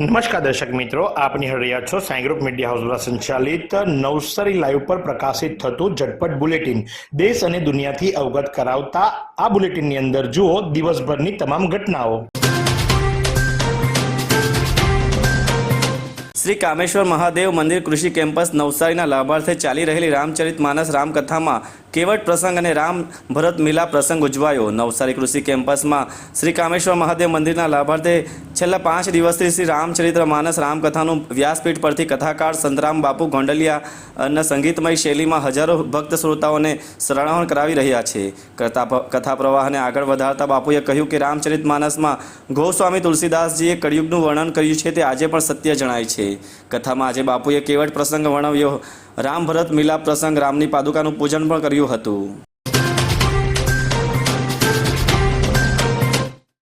નમસ્કાર દર્શક મિત્રો આપની નિહાળી છો સાંઈ ગ્રુપ મીડિયા હાઉસ દ્વારા સંચાલિત નવસારી લાઈવ પર પ્રકાશિત થતું ઝટપટ બુલેટિન. દેશ અને દુનિયાથી અવગત કરાવતા આ બુલેટિનની અંદર જુઓ દિવસભરની તમામ ઘટનાઓ. શ્રી કામેશ્વર મહાદેવ મંદિર કૃષિ કેમ્પસ નવસારીના લાભાર્થે ચાલી રહેલી રામચરિત માનસ રામકથામાં કેવટ પ્રસંગ અને રામ ભરત મિલા પ્રસંગ ઉજવાયો. નવસારી કૃષિ કેમ્પસમાં શ્રી કામેશ્વર મહાદેવ મંદિરના લાભાર્થે છેલ્લા પાંચ દિવસથી શ્રી રામચરિત્ર માનસ રામકથાનું વ્યાસપીઠ પરથી કથાકાર સંતરામ બાપુ ગોંડલિયાના સંગીતમય શૈલીમાં હજારો ભક્ત શ્રોતાઓને શરણાવણ કરાવી રહ્યા છે. કથા પ્રવાહને આગળ વધારતા બાપુએ કહ્યું કે રામચરિત માનસમાં ગોસ્વામી તુલસીદાસજીએ કળિયુગનું વર્ણન કર્યું છે તે આજે પણ સત્ય જણાય છે. કથામાં આજે બાપુએ કેવટ પ્રસંગ વર્ણવ્યો. રામ ભરત મિલાપ પ્રસંગ રામની પાદુકાનું પૂજન પણ કર્યું હતું.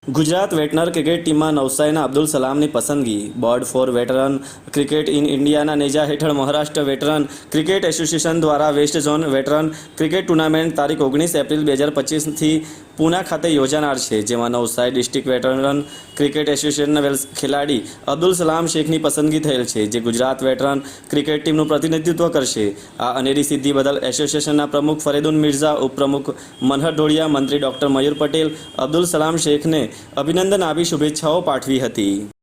ગુજરાત વેટનર ક્રિકેટ ટીમમાં નવસારીના અબ્દુલ સલામની પસંદગી. Board for veteran cricket in ઇન્ડિયાના નેજા હેઠળ મહારાષ્ટ્ર વેટરન ક્રિકેટ એસોસિએશન દ્વારા west zone veteran cricket tournament તારીખ ઓગણીસ એપ્રિલ બે હજાર પચીસથી પૂના ખાતે યોજાનાર છે, જેમાં નવસારી ડિસ્ટ્રિક્ટ વેટરન ક્રિકેટ એસોસિએશનના ખેલાડી અબ્દુલ સલામ શેખની પસંદગી થયેલ છે, જે ગુજરાત વેટરન ક્રિકેટ ટીમનું પ્રતિનિધિત્વ કરશે. આ અનેરી સિદ્ધિ બદલ એસોસિએશનના પ્રમુખ ફરીદુન મિર્ઝા, ઉપપ્રમુખ મનહર ઢોળિયા, મંત્રી ડોક્ટર મયુર પટેલ, અબ્દુલ સલામ શેખને અભિનંદન આપી શુભેચ્છાઓ પાઠવી હતી.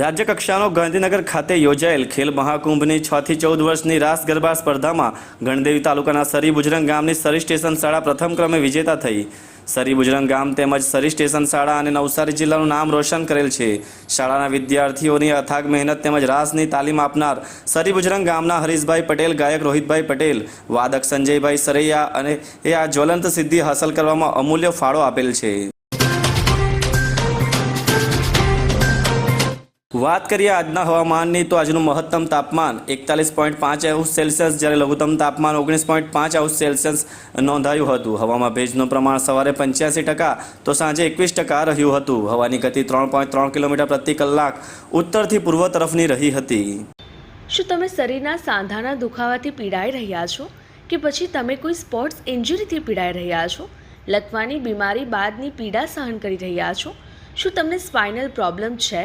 રાજ્યકક્ષાનો ગાંધીનગર ખાતે યોજાયેલ ખેલ મહાકુંભની છ થી ચૌદ વર્ષની રાસ ગરબા સ્પર્ધામાં ગણદેવી તાલુકાના સરી બુજરંગ ગામની સરી સ્ટેશન શાળા પ્રથમ ક્રમે વિજેતા થઈ. સરી બુજરંગ ગામ તેમજ સરી સ્ટેશન શાળા અને નવસારી જિલ્લાનું નામ રોશન કરેલ છે. શાળાના વિદ્યાર્થીઓની અથાગ મહેનત તેમજ રાસની તાલીમ આપનાર સરી બુજરંગ ગામના હરીશભાઈ પટેલ, ગાયક રોહિતભાઈ પટેલ, વાદક સંજયભાઈ સરૈયા અને એ આ જ્વલંત સિદ્ધિ હાંસલ કરવામાં અમૂલ્ય ફાળો આપેલ છે. વાત કરીએ આજના હવામાનની, તો આજનું મહત્તમ તાપમાન એકતાલીસ પોઈન્ટ પાંચ અંશ સેલ્સિયસ, જ્યારે લઘુત્તમ તાપમાન ઓગણીસ પોઈન્ટ પાંચ અંશ સેલ્સિયસ નોંધાયું હતું. હવામાં ભેજનું પ્રમાણ સવારે પંચ્યાસી ટકા, તો સાંજે એકવીસ ટકા રહ્યું હતું. હવાની ગતિ ત્રણ પોઈન્ટ ત્રણ કિલોમીટર પ્રતિ કલાક ઉત્તરથી પૂર્વ તરફની રહી હતી. શું તમે શરીરના સાંધાના દુખાવાથી પીડાઈ રહ્યા છો? કે પછી તમે કોઈ સ્પોર્ટ્સ ઇન્જરીથી પીડાઈ રહ્યા છો? લકવાની બીમારી બાદની પીડા સહન કરી રહ્યા છો? શું તમને સ્પાઇનલ પ્રોબ્લેમ છે?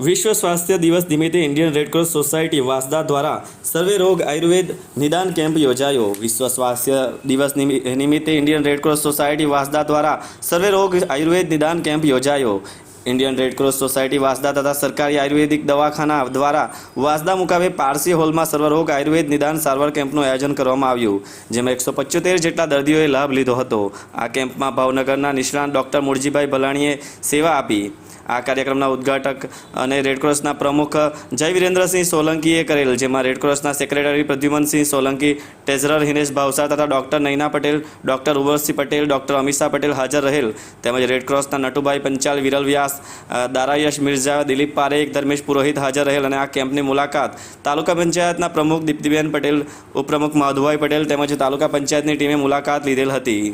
વિશ્વ સ્વાસ્થ્ય દિવસ નિમિત્તે ઇન્ડિયન રેડક્રોસ સોસાયટી વાસદા દ્વારા સર્વે રોગ આયુર્વેદ નિદાન કેમ્પ યોજાયો. વિશ્વ સ્વાસ્થ્ય દિવસ નિમિ- નિમિત્તે ઇન્ડિયન રેડક્રોસ સોસાયટી વાસદા દ્વારા સર્વે રોગ આયુર્વેદ નિદાન કેમ્પ યોજાયો. ઇન્ડિયન રેડક્રોસ સોસાયટી વાસદા તથા સરકારી આયુર્વેદિક દવાખાના દ્વારા વાસદા મુકામે પારસી હોલમાં સર્વરોગ આયુર્વેદ નિદાન સારવાર કેમ્પનું આયોજન કરવામાં આવ્યું, જેમાં એકસો પચોતેર જેટલા દર્દીઓએ લાભ લીધો હતો. આ કેમ્પમાં ભાવનગરના નિષ્ણાંત ડૉક્ટર મુરજીભાઈ ભલાણીએ સેવા આપી. આ કાર્યક્રમના ઉદ્ઘાટક અને રેડક્રોસના પ્રમુખ જય વિરેન્દ્રસિંહ સોલંકીએ કરેલ, જેમાં રેડક્રોસના સેક્રેટરી પ્રદ્યુમનસિંહ સોલંકી ટ્રેઝરર હિનેશ ભાવસાર તથા doctor Naina Patel doctor Urvashi Patel doctor Amisha Patel હાજર રહેલ. તેમજ રેડક્રોસના નટુભાઈ પંચાલ, વિરલ વ્યાસ દારાયશ મિર્ઝા, દિલીપ પારેખ, ધર્મેશ પુરોહિત હાજર રહેલ અને આ કેમ્પની મુલાકાત. તાલુકા પંચાયતના પ્રમુખ દીપ્તિબેન પટેલ, ઉપપ્રમુખ માધુભાઈ પટેલ તેમજ તાલુકા પંચાયતની ટીમે મુલાકાત લીધેલ હતી.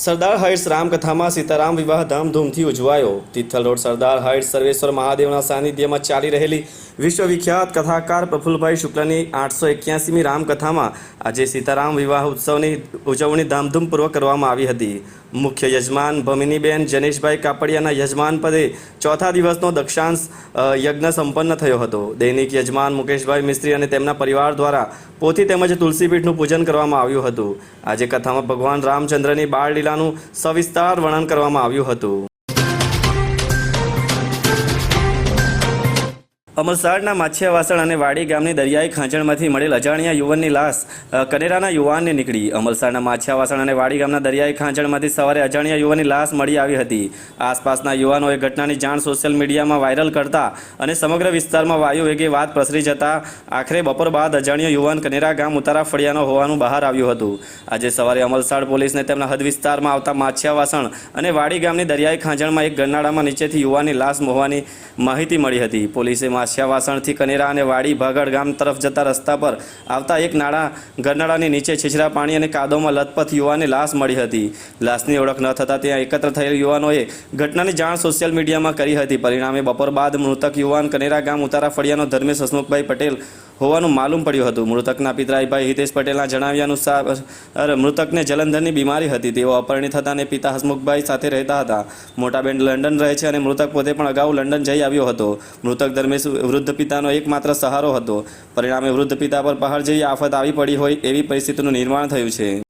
સરદાર હાઇટ્સ રામકથામાં સીતારામ વિવાહ ધામધૂમથી ઉજવાયો. તિથલ રોડ સરદાર હાઇટ્સ સર્વેશ્વર મહાદેવના સાનિધ્યમાં ચાલી રહેલી વિશ્વવિખ્યાત કથાકાર પ્રફુલભાઈ શુક્લની આઠસો એક્યાસીમી રામકથામાં આજે સીતારામ વિવાહ ઉત્સવની ઉજવણી ધામધૂમપૂર્વક કરવામાં આવી હતી. મુખ્ય યજમાન ભમિનીબેન જનેશભાઈ કાપડિયાના યજમાન પદે ચોથા દિવસનો દક્ષાંશ યજ્ઞ સંપન્ન થયો હતો. દૈનિક યજમાન મુકેશભાઈ મિસ્ત્રી અને તેમના પરિવાર દ્વારા પોથી તેમજ તુલસીપીઠનું પૂજન કરવામાં આવ્યું હતું. આજે કથામાં ભગવાન રામચંદ્રની બાળ લીલાનું સવિસ્તાર વર્ણન કરવામાં આવ્યું હતું. અમલસાડના માછિયાવાસણ અને વાડી ગામની દરિયાઈ ખાંચણમાંથી મળેલ અજાણ્યા યુવાનની લાશ કનેરાના યુવાનને નીકળી. અમલસાડના માછિયાવાસણ અને વાડી ગામના દરિયાઈ ખાંચણમાંથી સવારે અજાણ્યા યુવાનની લાશ મળી આવી હતી. આસપાસના યુવાનોએ ઘટનાની જાણ સોશિયલ મીડિયામાં વાયરલ કરતા અને સમગ્ર વિસ્તારમાં વાયુ વેગે વાત પ્રસરી જતા આખરે બપોર બાદ અજાણ્યો યુવાન કનેરા ગામ ઉતારા ફળિયાનો હોવાનું બહાર આવ્યું હતું. આજે સવારે અમલસાડ પોલીસને તેમના હદ વિસ્તારમાં આવતા માછિયાવાસણ અને વાડી ગામની દરિયાઈ ખાંચણમાં એક ગરનાળામાં નીચેથી યુવાનની લાશ હોવાની માહિતી મળી હતી. પોલીસે માછિયાવાસણથી કનેરા અને વાડી ભાગડ ગામ તરફ જતા રસ્તા પર આવતા એક નાળા ગરનાળાની નીચે છીછરા પાણી અને કાદવમાં લથપથ યુવાને લાશ મળી હતી. લાશની ઓળખ ન થતાં ત્યાં એકત્ર થયેલ યુવાનોએ ઘટનાની જાણ સોશિયલ મીડિયામાં કરી હતી. પરિણામે બપોર બાદ મૃતક યુવાન કનેરા ગામ ઉતારા ફળિયાનો ધર્મેશ હસમુખભાઈ પટેલ હોવાનું માલુમ પડ્યું હતું. મૃતકના પિતરાઈભાઈ હિતેશ પટેલના જણાવ્યા અનુસાર મૃતકને જલંધરની બીમારી હતી. તેઓ અપરિણિત હતા અને પિતા હસમુખભાઈ સાથે રહેતા હતા. મોટા બેન લંડન રહે છે અને મૃતક પોતે પણ અગાઉ લંડન જઈ આવ્યો હતો. મૃતક ધર્મેશ વૃદ્ધ પિતાનો એકમાત્ર સહારો હતો. પરિણામે વૃદ્ધ પિતા પર પહાડ જેવી આફત આવી પડી હોય એવી પરિસ્થિતિનું નિર્માણ થયું છે.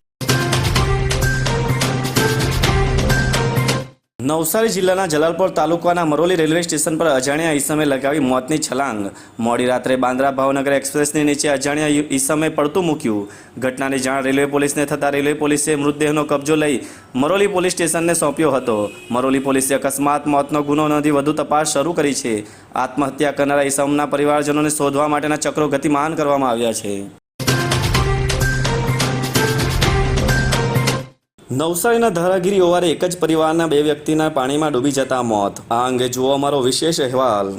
Navsari જિલ્લાના જલાલપોર તાલુકાના મરોલી રેલવે સ્ટેશન પર અજાણ્યા ઈસમે લગાવી મોતની છલાંગ. મોડી રાત્રે બાંદ્રા ભાવનગર એક્સપ્રેસની નીચે અજાણ્યા ઈસમે પડતું મૂક્યું. ઘટનાની જાણ રેલવે પોલીસને થતાં રેલવે પોલીસે મૃતદેહનો કબજો લઈ મરોલી પોલીસ સ્ટેશનને સોંપ્યો હતો. મરોલી પોલીસે અકસ્માત, મોતનો ગુનો નોંધી વધુ તપાસ શરૂ કરી છે. આત્મહત્યા કરનારા ઈસમના પરિવારજનોને શોધવા માટેના ચક્રો ગતિમાન કરવામાં આવ્યા છે. નવસારીના ધારાગીરી ઓવારે એક જ પરિવારના બે વ્યક્તિના પાણીમાં ડૂબી જતા મોત. આ અંગે જુઓ અમારો વિશેષ અહેવાલ.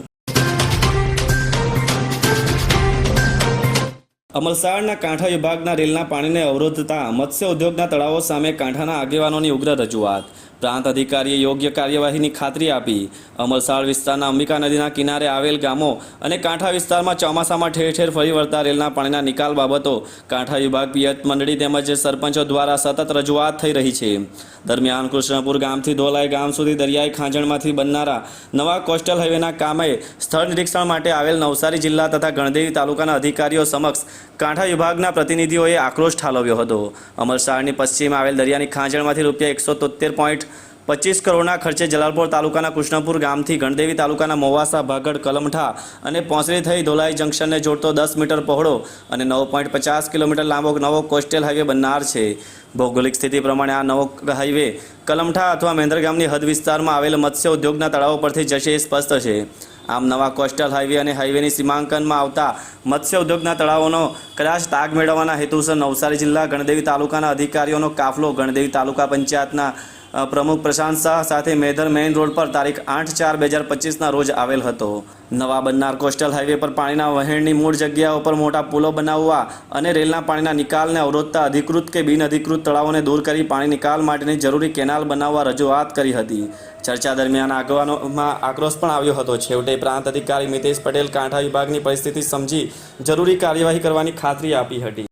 અમલસાડના કાંઠા વિભાગના રેલના પાણીને અવરોધતા મત્સ્ય ઉદ્યોગના તળાવો સામે કાંઠાના આગેવાનોની ઉગ્ર રજૂઆત. પ્રાંત અધિકારીએ યોગ્ય કાર્યવાહીની ખાતરી આપી. અમલસાડ વિસ્તારના અંબિકા નદીના કિનારે આવેલ ગામો અને કાંઠા વિસ્તારમાં ચોમાસામાં ઠેર ઠેર ફરી વળતા રેલના પાણીના નિકાલ બાબતો કાંઠા વિભાગ પિયત મંડળી તેમજ સરપંચો દ્વારા સતત રજૂઆત થઈ રહી છે. દરમિયાન કૃષ્ણપુર ગામથી ધોલાઈ ગામ સુધી દરિયાઈ ખાંજણમાંથી બનનારા નવા કોસ્ટલ હાઈવેના કામે સ્થળ નિરીક્ષણ માટે આવેલ નવસારી જિલ્લા તથા ગણદેવી તાલુકાના અધિકારીઓ સમક્ષ કાંઠા વિભાગના પ્રતિનિધિઓએ આક્રોશ ઠાલવ્યો હતો. અમલસાડની પશ્ચિમ આવેલ દરિયાની ખાંજણમાંથી રૂપિયા એકસો તોતેર પોઈન્ટ પચીસ કરોડના ખર્ચે જલાલપોર તાલુકાના કૃષ્ણપુર ગામથી ગણદેવી તાલુકાના મોવાસા, ભાગડ, કલમઠા અને પોંસરી થઈ ધોલાઈ જંકશનને જોડતો દસ મીટર પહોળો અને નવ પોઈન્ટ પચાસ કિલોમીટર લાંબો નવો કોસ્ટલ હાઈવે બનનાર છે. ભૌગોલિક સ્થિતિ પ્રમાણે આ નવો હાઈવે કલમઠા અથવા મેંદર ગામની હદ વિસ્તારમાં આવેલ મત્સ્ય ઉદ્યોગના તળાવો પરથી જશે એ સ્પષ્ટ છે. આમ નવા કોસ્ટલ હાઈવે અને હાઈવેની સીમાંકનમાં આવતા મત્સ્ય ઉદ્યોગના તળાવોનો કદાચ તાગ મેળવવાના હેતુસર નવસારી જિલ્લા ગણદેવી તાલુકાના અધિકારીઓનો કાફલો ગણદેવી તાલુકા પંચાયતના પ્રમુખ પ્રશાંત શાહ સાથે મેધર મેઇન રોડ પર તારીખ આઠ ચાર બે હજાર પચીસના રોજ આવેલ હતો. નવા બનનાર કોસ્ટલ હાઈવે પર પાણીના વહેણની મૂળ જગ્યાઓ પર મોટા પુલો બનાવવા અને રેલના પાણીના નિકાલને અવરોધતા અધિકૃત કે બિન અધિકૃત તળાવોને દૂર કરી પાણી નિકાલ માટેની જરૂરી કેનાલ બનાવવા રજૂઆત કરી હતી. ચર્ચા દરમિયાન આગેવાનોમાં આક્રોશ પણ આવ્યો હતો. છેવટે પ્રાંત અધિકારી મિતેશ પટેલ કાંઠા વિભાગની પરિસ્થિતિ સમજી જરૂરી કાર્યવાહી કરવાની ખાતરી આપી હતી.